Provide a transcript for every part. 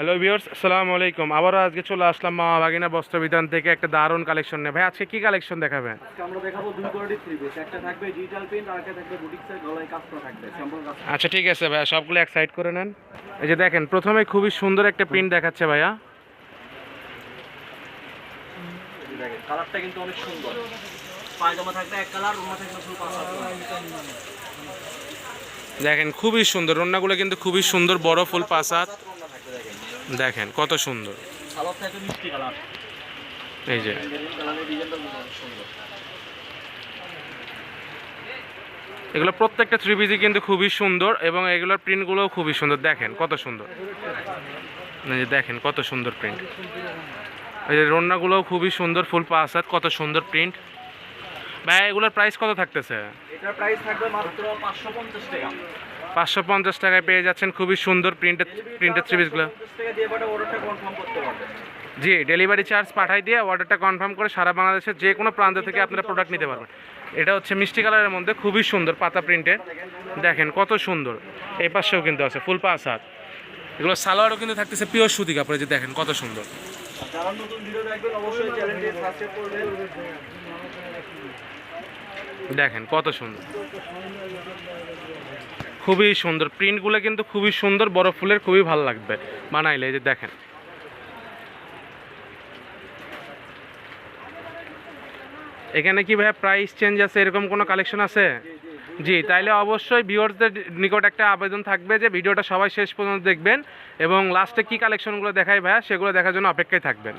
Hello viewers আসসালামু আলাইকুম আবারও আজকে চলে আসলাম মা বাগিনা বস্ত্র বিধান থেকে একটা দারুণ কালেকশন নেই ভাই আজকে কি কালেকশন দেখাবেন? আজকে আমরা দেখাবো দুই কোয়ালিটির থ্রি পিস একটা থাকবে ডিজিটাল প্রিন্ট আর একটা থাকবে বুটিক্সের গলায় কাজ করা থাকবে। স্যাম্পল কাজ আচ্ছা ঠিক আছে ভাইয়া সবগুলো এক সাইড করে নেন। এই যে দেখেন প্রথমে খুবই সুন্দর একটা প্রিন্ট দেখাচ্ছে ভাইয়া। দেখেন কালারটা কিন্তু অনেক সুন্দর। পায়জামা থাকবে এক কালার রুমা থাকবে ফুল পাঁচ দেখেন খুবই সুন্দর। রান্নাগুলো কিন্তু খুবই সুন্দর বড় ফুল পাসাত দেখেন, কত সুন্দর। এই যে। এগুলো প্রত্যেকটা পিসই কিন্তু খুবই সুন্দর এবং এগুলোর প্রিন্টগুলোও খুবই সুন্দর। দেখেন, কত সুন্দর। দেখেন, কত সুন্দর প্রিন্ট। এই যে রন্নাগুলোও খুবই সুন্দর, ফুল পাসাত কত সুন্দর প্রিন্ট। ভাই, এগুলোর প্রাইস কত থাকতেছে? এটার প্রাইস থাকবে মাত্র পাঁচশো পঞ্চাশ টাকা। পাঁচশো পঞ্চাশ টাকায় পেয়ে যাচ্ছেন। খুবই সুন্দর প্রিন্টেড প্রিন্টেড পারবে জি ডেলিভারি চার্জ পাঠাই দিয়ে অর্ডারটা কনফার্ম করে সারা বাংলাদেশের যে কোনো প্রান্ত থেকে আপনারা প্রোডাক্ট নিতে পারবেন। এটা হচ্ছে মিষ্টি কালারের মধ্যে খুবই সুন্দর পাতা প্রিন্টের দেখেন কত সুন্দর। এই পাশেও কিন্তু আছে, ফুল পাঁচ হাত। এগুলো সালোয়ারও কিন্তু থাকতেছে পিওর সুতি কাপড়ে যে দেখেন কত সুন্দর। দেখেন কত সুন্দর। খুবই সুন্দর। প্রিন্টগুলো কিন্তু খুবই সুন্দর, বড় ফুলের খুবই ভালো লাগবে। বানাইলে, এই যে দেখেন। এখানে কি ভাই প্রাইস চেঞ্জ আছে? এরকম কোনো কালেকশন আছে? জি, তাইলে অবশ্যই ভিউয়ার্সদের নিকট একটা আবেদন থাকবে যে ভিডিওটা সবাই শেষ পর্যন্ত দেখবেন এবং লাস্টে কি কালেকশনগুলো দেখাই ভাইয়া, সেগুলো দেখার জন্য অপেক্ষায় থাকবেন।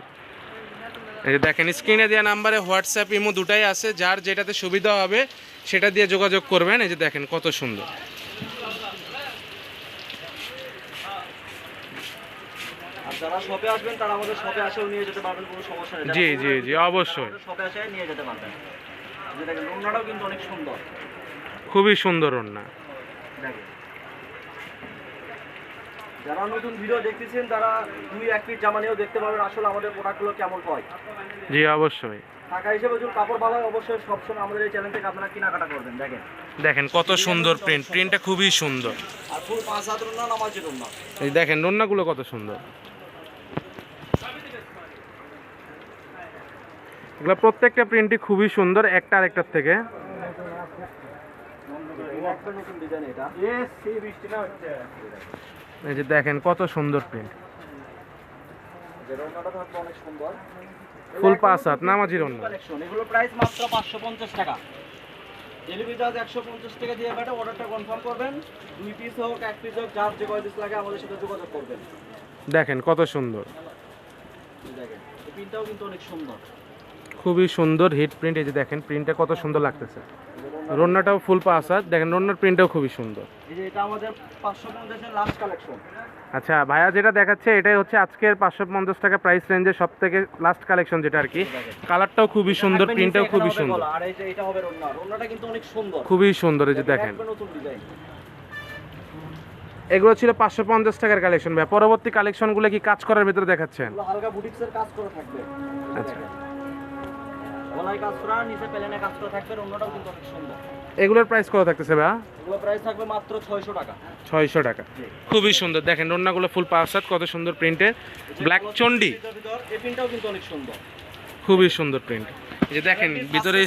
এই যে দেখেন স্ক্রিনে দেওয়া নাম্বারে হোয়াটসঅ্যাপ ইমো দুটাই আছে। যার যেটাতে সুবিধা হবে, সেটা দিয়ে যোগাযোগ করবেন। এই যে দেখেন, কত সুন্দর। যারা শপে আসবেন তারা আমাদের শপে আসেও নিয়ে যেতে পারবেন কোনো সমস্যা নেই। জি জি জি অবশ্যই। শপে আসে নিয়ে যেতে পারবেন। যে দেখেন রুমনাটাও কিন্তু অনেক সুন্দর। খুবই সুন্দর ওড়না। যারা নতুন ভিডিও দেখতেছেন তারা দুই এক পিস জামা নিয়েও দেখতে পাবেন আসলে আমাদের প্রোডাক্টগুলো কেমন হয়। জি অবশ্যই। টাকা হিসেবে যদি কাপড় ভালো হয় অবশ্যই সবসময় আমাদের এই চ্যানেল থেকে আপনারা কেনাকাটা করবেন দেখেন। দেখেন কত সুন্দর প্রিন্ট প্রিন্টটা খুবই সুন্দর। আর ফুল পাঁচ হাত রুম না নামাজি রুম না এই দেখেন ওড়নাগুলো কত সুন্দর। এগুলো প্রত্যেকটা প্রিন্টই খুবই সুন্দর একটা আরেকটার থেকে। এই যে দেখেন কত সুন্দর প্রিন্ট ফুল পাঁচ হাত নামাজির ওড়না কালেকশন এগুলো প্রাইস মাত্র পাঁচশো পঞ্চাশ টাকা। ডেলিভারি চার্জ একশো পঞ্চাশ টাকা দিয়ে পাঠা অর্ডারটা কনফার্ম করবেন। দুই পিস হোক এক পিস হোক যার যে কয় পিস লাগে আমাদের সাথে যোগাযোগ করবেন। দেখেন কত সুন্দর। দেখেন পিনটাও কিন্তু অনেক সুন্দর। খুবই সুন্দর হিট প্রিন্ট এই যে দেখেন প্রিন্টটা কত সুন্দর লাগতেছে। রন্নাটাও ফুল হাত দেখেন রন্নার প্রিন্টটাও খুবই সুন্দর। এই যে এটা আমাদের পাঁচশো পঞ্চাশের লাস্ট কালেকশন আচ্ছা ভাইয়া যেটা দেখাচ্ছে এটাই হচ্ছে আজকের পাঁচশো পঞ্চাশ টাকা প্রাইস রেঞ্জের সব থেকে লাস্ট কালেকশন যেটা আর কি। কালারটাও খুবই সুন্দর প্রিন্টটাও খুবই সুন্দর। আর এটা এটা হবে রোনা রোনাটা কিন্তু অনেক সুন্দর। খুবই সুন্দর এই যে দেখেন। এগুলো ছিল পাঁচশো পঞ্চাশ টাকার কালেকশন ভাই পরবর্তী কালেকশনগুলো কি কাজ করার ভিতরে দেখাচ্ছেন? হালকা বুটিক্সের কাজ করে থাকবে। আচ্ছা। গলায় কাজ করা নিচে প্যালেনে কাজ করা থাকবে রোনাটাও কিন্তু অনেক সুন্দর এগুলোর প্রাইস কত থাকতেছে ভাইয়া? এগুলো প্রাইস থাকবে মাত্র ছয়শো টাকা। ছয়শো টাকা। খুবই সুন্দর। দেখেন রন্নাগুলো ফুল হাত কত সুন্দর প্রিন্টের ব্ল্যাক চন্ডি এই পিনটাও কিন্তু অনেক সুন্দর। খুবই সুন্দর প্রিন্ট এই যে দেখেন ভিতরে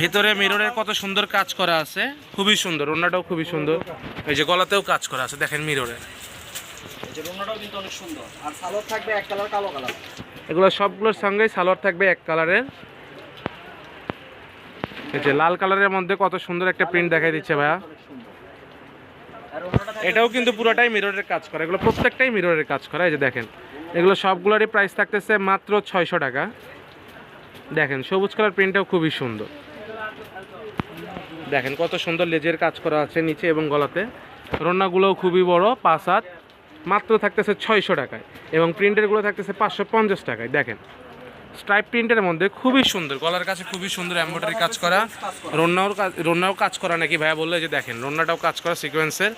ভিতরে মিররে কত সুন্দর কাজ করা আছে। খুবই সুন্দর ওড়নাটাও খুবই সুন্দর। এই যে গলাতেও কাজ করা আছে দেখেন মিররে এই যে রোনাটাও কিন্তু অনেক সুন্দর। আর সালোয়ার থাকবে এক কালার কালো কালার এগুলো সবগুলোর সঙ্গেই সালোয়ার থাকবে এক কালারের যে লাল কালারের মধ্যে কত সুন্দর একটা প্রিন্ট দেখাই দিচ্ছে ভাইয়া। এটাও কিন্তু পুরোটাই মিররের কাজ করা। এগুলো প্রত্যেকটাই মিররের কাজ করা। এই যে দেখেন, এগুলো সবগুলোরই প্রাইস থাকতেছে মাত্র ছয়শো টাকা। দেখেন, সবুজ কালার প্রিন্টটাও খুবই সুন্দর। দেখেন, কত সুন্দর লেজের কাজ করা আছে নিচে এবং গলাতে। রন্নাগুলোও খুবই বড়, পাঁচ হাত। মাত্র থাকতেছে ছয়শো টাকায় এবং প্রিন্টেরগুলো থাকতেছে পাঁচশো পঞ্চাশ টাকায়। দেখেন স্ট্রাইপ প্রিন্টের মধ্যে খুবই সুন্দর গলার কাছে খুবই সুন্দর এম্ব্রয়ডারি কাজ করা। রন্নাও কাজ রন্নাও কাজ করা নাকি? ভাইয়া বললে যে দেখেন রন্নাটাও কাজ করা সিকোয়েন্সের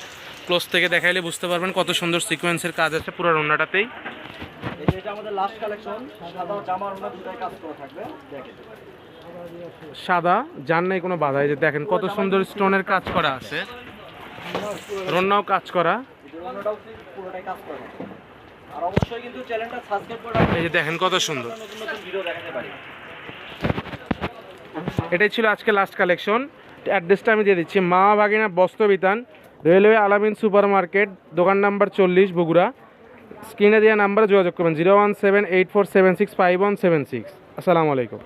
ক্লোজ থেকে দেখাইলে বুঝতে পারবেন কত সুন্দর সিকোয়েন্সের কাজ আছে পুরো রন্নাটাতেই। সাদা যার নেই কোনো বাধা যে দেখেন কত সুন্দর স্টোনের কাজ করা আছে। রন্নাও কাজ করা। পুরোটাই কাজ আর অবশ্যই কিন্তু চ্যানেলটা সাবস্ক্রাইব করে রাখবেন। এই যে দেখেন কত সুন্দর। নতুন নতুন ভিডিও দেখাতে পারি। এটাই ছিল আজকে লাস্ট কালেকশন অ্যাড্রেসটা আমি দিয়ে দিচ্ছি। Ma Bhagina Bastra Bitan railway Alamin super market দোকান নাম্বার চল্লিশ বগুড়া। স্ক্রিনে দেওয়া নাম্বারে যোগাযোগ করবেন। Zero one seven eight four seven six five one seven six আসসালামু আলাইকুম।